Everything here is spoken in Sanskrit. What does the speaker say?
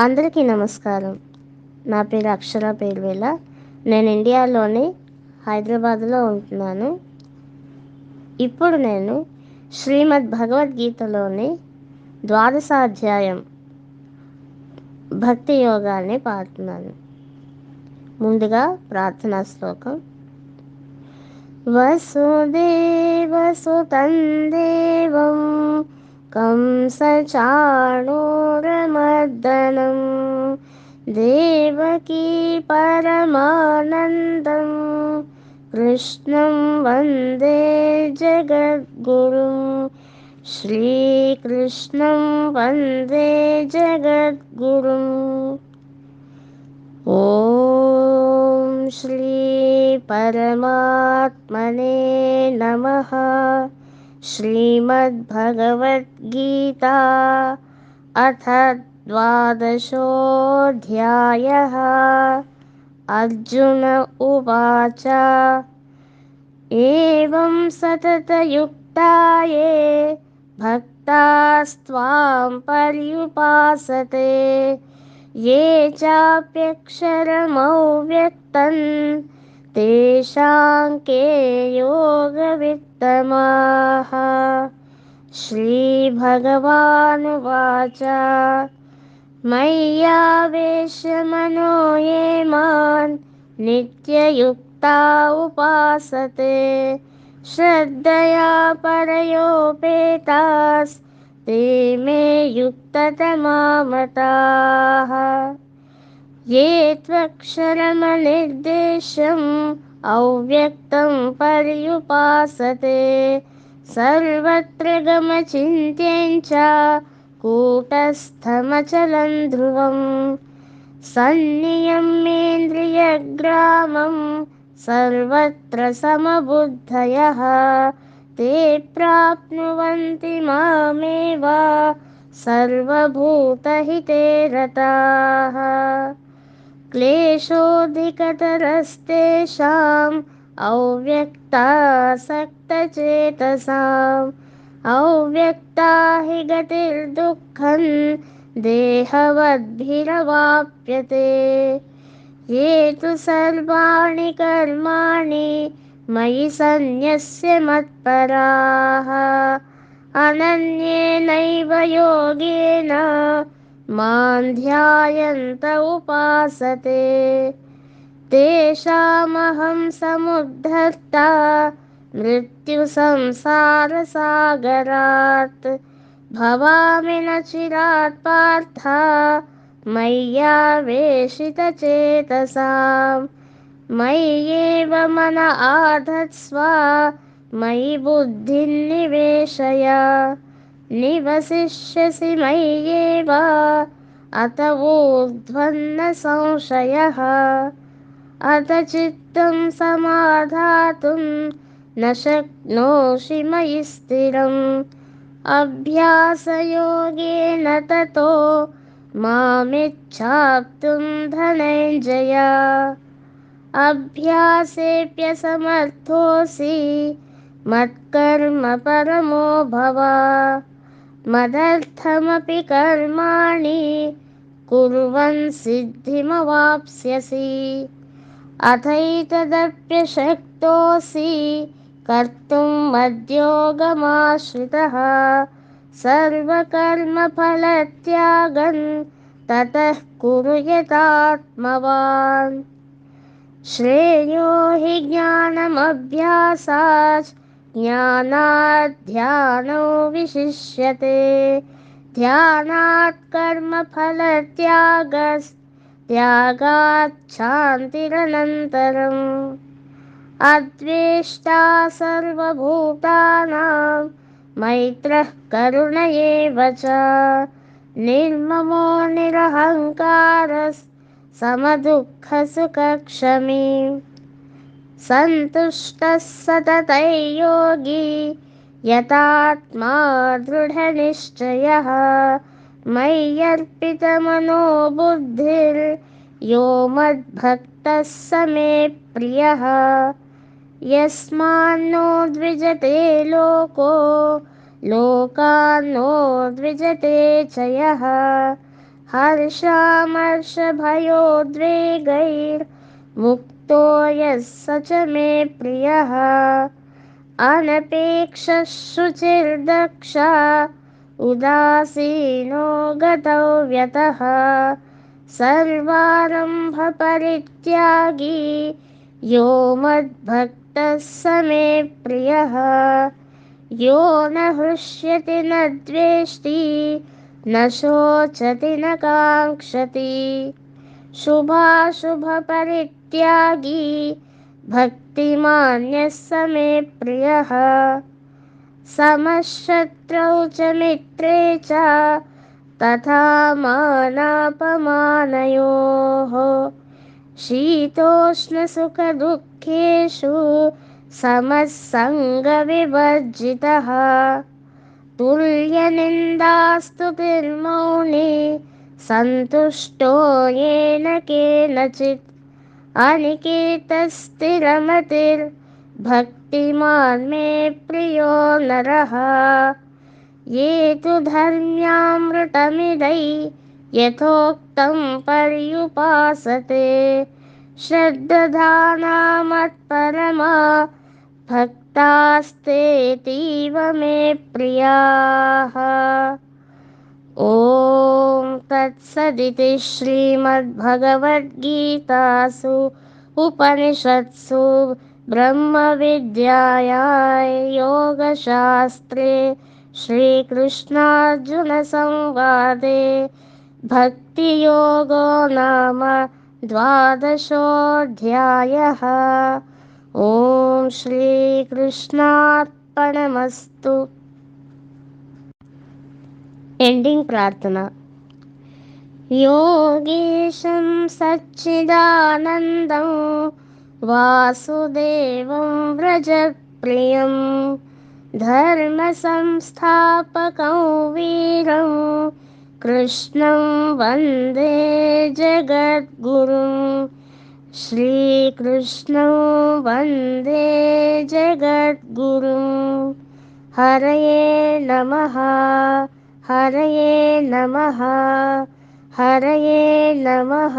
అందరికీ నమస్కారం. నా పేరు అక్షర పేరువేల నేను ఇండియాలోని హైదరాబాద్లో ఉంటున్నాను. ఇప్పుడు నేను శ్రీమద్ భగవద్గీతలోని ద్వాదశాధ్యాయం భక్తి యోగాన్ని పాడుతున్నాను. ముందుగా ప్రార్థనా శ్లోకం. వసుదేవసుతం దేవం कंसचाणूरमर्दनं देवकी परमानन्दं कृष्णं वन्दे जगद्गुरुं श्रीकृष्णं वन्दे जगद्गुरुम् ॐ श्रीपरमात्मने नमः श्रीमद्भगवद्गीता अथ द्वादशोऽध्यायः। अर्जुन उवाच एवं सततयुक्ता ये भक्तास्त्वां पर्युपासते ये चाप्यक्षरमौव्यक्तन् तेषां के योगवित्तमाः श्रीभगवानुवाच मय्यावेशमनो ये मान् नित्ययुक्ता उपासते। श्रद्धया परयोपेतास् ते मे युक्ततमामताः ये त्वक्षरमनिर्देशम् अव्यक्तं पर्युपासते। सर्वत्र गमचिन्त्यं च कूटस्थमचलं ध्रुवं सन्नियम्येन्द्रियग्रामं सर्वत्र समबुद्धयः। ते प्राप्नुवन्ति मामेव सर्वभूतहिते रताः क्लेशोऽधिकतरस्तेषाम् अव्यक्तासक्तचेतसाम् अव्यक्ता हि गतिर्दुःखं देहवद्भिरवाप्यते। ये तु सर्वाणि कर्माणि मयि सन्न्यस्य मत्पराः। अनन्येनैव योगेन मां ध्यायन्त उपासते। तेषामहं समुद्धर्ता। मृत्युसंसारसागरात् भवामि न चिरात् पार्थ। मय्यावेशितचेतसां मय्येव मन आधत्स्व। मयि बुद्धिं निवेशय निवसिष्यसि मय्येव। अत ऊर्ध्वन्न संशयः अथ चित्तं समाधातुं न शक्नोषि मयि स्थिरम्। अभ्यासयोगेन ततो मामिच्छाप्तुं धनञ्जय। अभ्यासेऽप्यसमर्थोऽसि मत्कर्म परमो भव मदर्थमपि कर्माणि कुर्वन् सिद्धिमवाप्स्यसि। अथैतदप्यशक्तोऽसि कर्तुं मद्योगमाश्रितः। सर्वकर्मफलत्यागं ततः कुरु यतात्मवान् श्रेयो हि ज्ञानमभ्यासात् ज्ञानाध्यानो विशिष्यते ध्यानात् कर्मफलत्यागस्त्यागात् शान्तिरनन्तरम्। अद्वेष्टा सर्वभूतानां। मैत्रः करुण एव च निर्ममो निरहङ्कारः समदुःखसुखक्षमी। सन्तुष्टः सततैयोगी यतात्मा दृढनिश्चयः। मय्यर्पितमनो बुद्धिर्यो मद्भक्तः स मे प्रियः। यस्मान्नो द्विजते लोको लोकान्नो द्विजते च यः हर्षामर्षभयोद्वेगैर्मुक्तो यः स च मे प्रियः। अनपेक्षः शुचिर्दक्षा उदासीनो गतव्यतः। सर्वारम्भपरित्यागी, यो मद्भक्तः स मे प्रियः। यो न हृष्यति, न द्वेष्टि, न शोचति, न काङ्क्षति। शुभाशुभपरित्यागी भक्तिमान्यः स मे प्रियः। समशत्रौ च मित्रे च तथा मानापमानयोः। शीतोष्णसुखदुःखेषु समः सङ्गविवर्जितः तुल्यनिन्दास्तुतिर्मौनि सन्तुष्टो येन केनचित् अनिकेतस्थिरमतिर्भक्तिमान् मे प्रियो नरः। ये तु धर्म्यामृतमिदै यथोक्तं पर्युपासते। श्रद्दधानामत्परमा भक्तास्तेतीव मे प्रियाः ॐ तत्सदिति श्रीमद्भगवद्गीतासु उपनिषत्सु ब्रह्मविद्यायां योगशास्त्रे श्रीकृष्णार्जुनसंवादे भक्तियोगो नाम द्वादशोऽध्यायः। ॐ श्रीकृष्णार्पणमस्तु एण्डिङ्ग् प्रार्थना योगेशं सच्चिदानन्दं वासुदेवं व्रजप्रियं धर्मसंस्थापकं वीरं कृष्णं वन्दे जगद्गुरुं श्रीकृष्णं वन्दे जगद्गुरुं हरये नमः हरये नमः हरये नमः